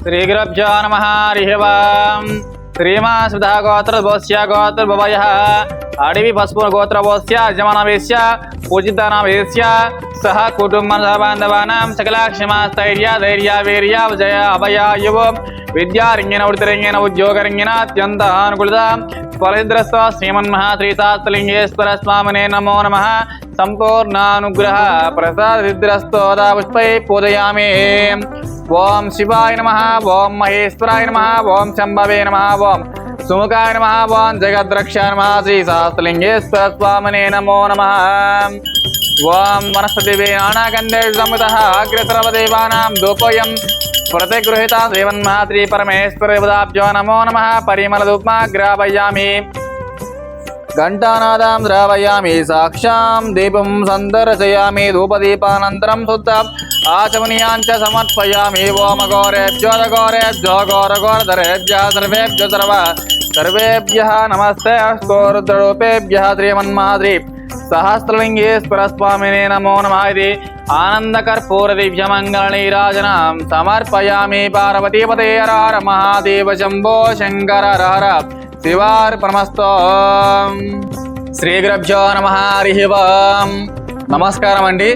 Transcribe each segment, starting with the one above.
श्रीगुरभ्यो नम हरिवाम श्रीमा सुधा गोत्र नमः हरिः वाम् श्रीमासुधः गोत्रभवस्य गोत्रभवयः अडिविभस्पुरगोत्रभवस्य यजमानवेश्य पूजितानावेश्य सह कुटुंब सह बांधवा सकला कुटुम्बसह बान्धवानां सकलाक्षमास्थैर्य, धैर्यावीर्य, विजय अभयायुव विद्यारङ्गेन वृत्तिरङ्गेन उद्योगरङ्गेन अत्यंत अनुकूलता फलेन्द्रस्व श्रीमन्मः त्रितास्तलिङ्गेश्वर स्वामी नमो नमः। సంపూర్ణానుగ్రహ ప్రసాద నమ పుష్పై పూజయామి. ఓం శివాయ నమ ఓం మహేశ్వరాయ నమ ఓం శంభవే నమ ఓం సుముఖాయ నమ ఓం జగద్రక్ష నమ శ్రీ సహస్రలింగేశ్వర స్వామినే నమో నమ. ఓం వనస్పతి నానాగంధే సముత అగ్రసర్వదేవానాం దూపోయం ప్రతిగృహీత శ్రీమన్మాత్రి పరమేశ్వర పదాభ్యో నమో నమ పరిమళ ధూపమా గ్రాపయామి घण्टानादां द्रावयामि साक्षां दीपं सन्दर्शयामि, धूपदीपानन्तरं शुद्धाम् आचमनीयाञ्च समर्पयामि ओमगौरेभ्यो गौरेभ्यो गौरगौरधरेभ्यः सर्वेभ्यो सर्व, सर्वेभ्यः नमस्ते अस्तु रुद्ररूपेभ्यः श्रीमन्माद्रि सहस्रलिङ्गेश्वरस्वामिने नमो नमः इति आनन्दकर्पूरदिव्यमङ्गलनीराजनां समर्पयामि, पार्वतीपते हर महादेव शम्भो शङ्कर हर। శివార్పణమస్తో శ్రీ గురభ్యో నమ హరి ఓం. నమస్కారం అండి.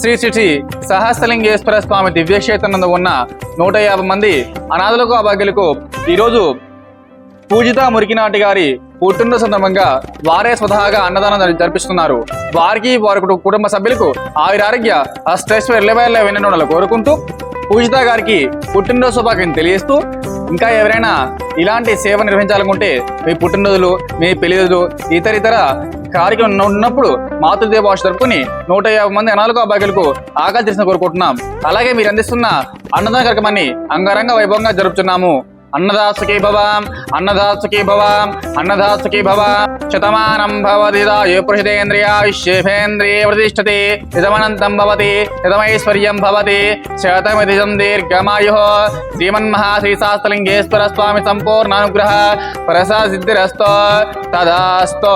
శ్రీ శ్రీ సహస్రలింగేశ్వర స్వామి దివ్యక్షేత్రం నందు ఉన్న నూట యాభై మంది అనాథులకు అభాగ్యులకు ఈరోజు పూజిత మురికినాటి గారి పుట్టినరోజు సందర్భంగా వారే స్వతహాగా అన్నదానం జరిపిస్తున్నారు. వారికి వారి కుటుంబ సభ్యులకు ఆయురారోగ్య అష్టైశ్వర్య ఎల్లవేళ్ళ వెన్నెండాలని కోరుకుంటూ పూజిత గారికి పుట్టినరోజు శుభాకాంక్షలు తెలియజేస్తూ ఇంకా ఎవరైనా ఇలాంటి సేవ నిర్వహించాలనుకుంటే మీ పుట్టినరోజులు మీ పెళ్ళిరోజులు ఇతర ఇతర కార్యక్రమం ఉన్నప్పుడు మాతృదేవ భాష జరుపుకుని నూట యాభై మంది అనాలుగు అబ్బాయిలకు ఆకలి తెలిసిన కోరుకుంటున్నాం. అలాగే మీరు అందిస్తున్న అన్నదాన కార్యక్రమాన్ని అంగరంగ వైభవంగా జరుపుతున్నాము. అన్నదాసుకి భవాం అన్నదాసుకి భవాం అన్నదాసుకి భవాం. శతమానం భవతి దాయు పురుషితేంద్రియాయుష్యేంద్రియ ప్రతిష్టతి. ఇదమనంతం భవతి ఇదమైశ్వర్యం భవతి. శతమిది దీర్ఘమాయు. శ్రీమన్మహాశ్రీశాస్త్రలింగేశ్వర స్వామి సంపూర్ణ అనుగ్రహ ప్రసాద తదాస్తో.